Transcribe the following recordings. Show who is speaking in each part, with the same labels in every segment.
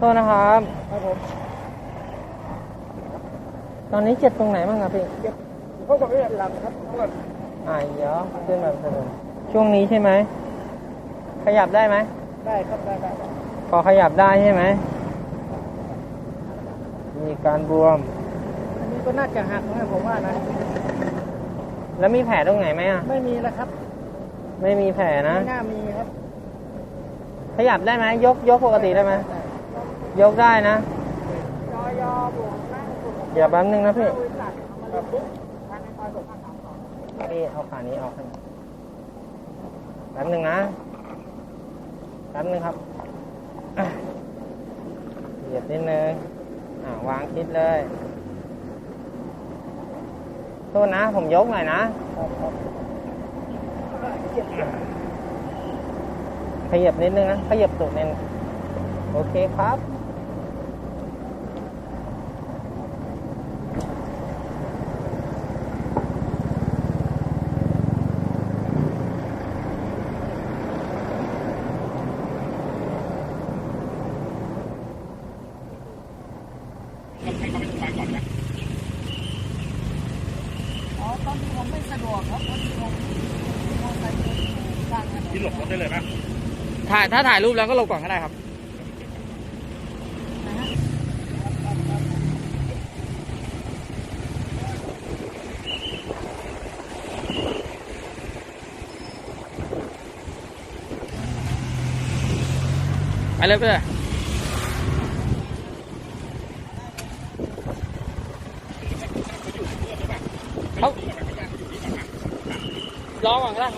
Speaker 1: ษนะครับ
Speaker 2: ครับผม
Speaker 1: ตอนนี้เจ็บตรงไหนบ้างครับพี่
Speaker 2: เขาบอกว่าหลังครับนวด
Speaker 1: อ่าเดี๋ยวขึ้นมาสนุนช่วงนี้ใช่ไหม ขยับได้ไหม
Speaker 2: ได้ครับได้ได้ได้
Speaker 1: พอขยับได้ใช่ไหม มีการบวม
Speaker 2: อันนี้ก็น่าจะหักนะผมว่านะ
Speaker 1: แล้วมีแผลตรงไหนไหมอะ
Speaker 2: ไม่มีแล้วครับ
Speaker 1: ไม่มีแผลนะ
Speaker 2: ไม่น่ามีครับ
Speaker 1: ขยับได้ไหมยกยกปกติได้ไหม ยกได้นะ
Speaker 2: อยอบวกนั่งบวก
Speaker 1: เดี๋ยวแป๊บนึงนะพี่
Speaker 2: บริษัทเอามาปุ๊บทางในซอยบวกห้าสามสอง
Speaker 1: พี่เอาขานี้ออกให้แป๊บนึงนะแป๊บนึงครับเหยียดนิดนึงอ่าวางคิดเลยโทษนะ ผมยกหน่อยนะขยับนิดนึงนะขยับตุกนิดนึงโอเคครับ
Speaker 2: อ๋อตอนนี้ผมไม่สะดวกครับตอนนี้ผมมอเตอร์ไซค์อยู่ข้างถนน
Speaker 3: ที่หลบรถได้เลยป่ะ
Speaker 1: ถ่ายถ้าถ่ายรูปแล้วก็ลงก่อนก็ได้ครับ ไปเลยไปเลยเขา้อก่อนก็ได้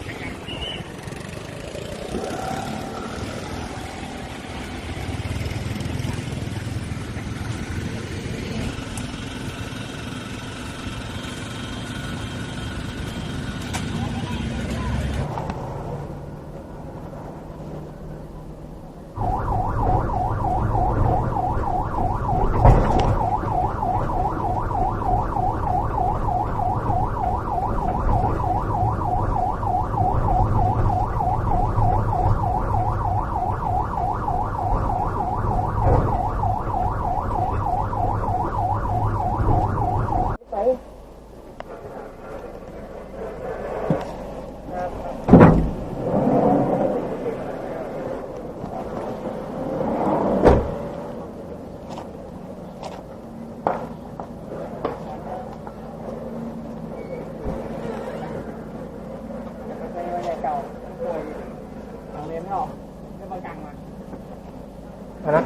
Speaker 2: เก่าป่วยทางเรียนไม่ออกได้บางกลางมา
Speaker 1: เอานะ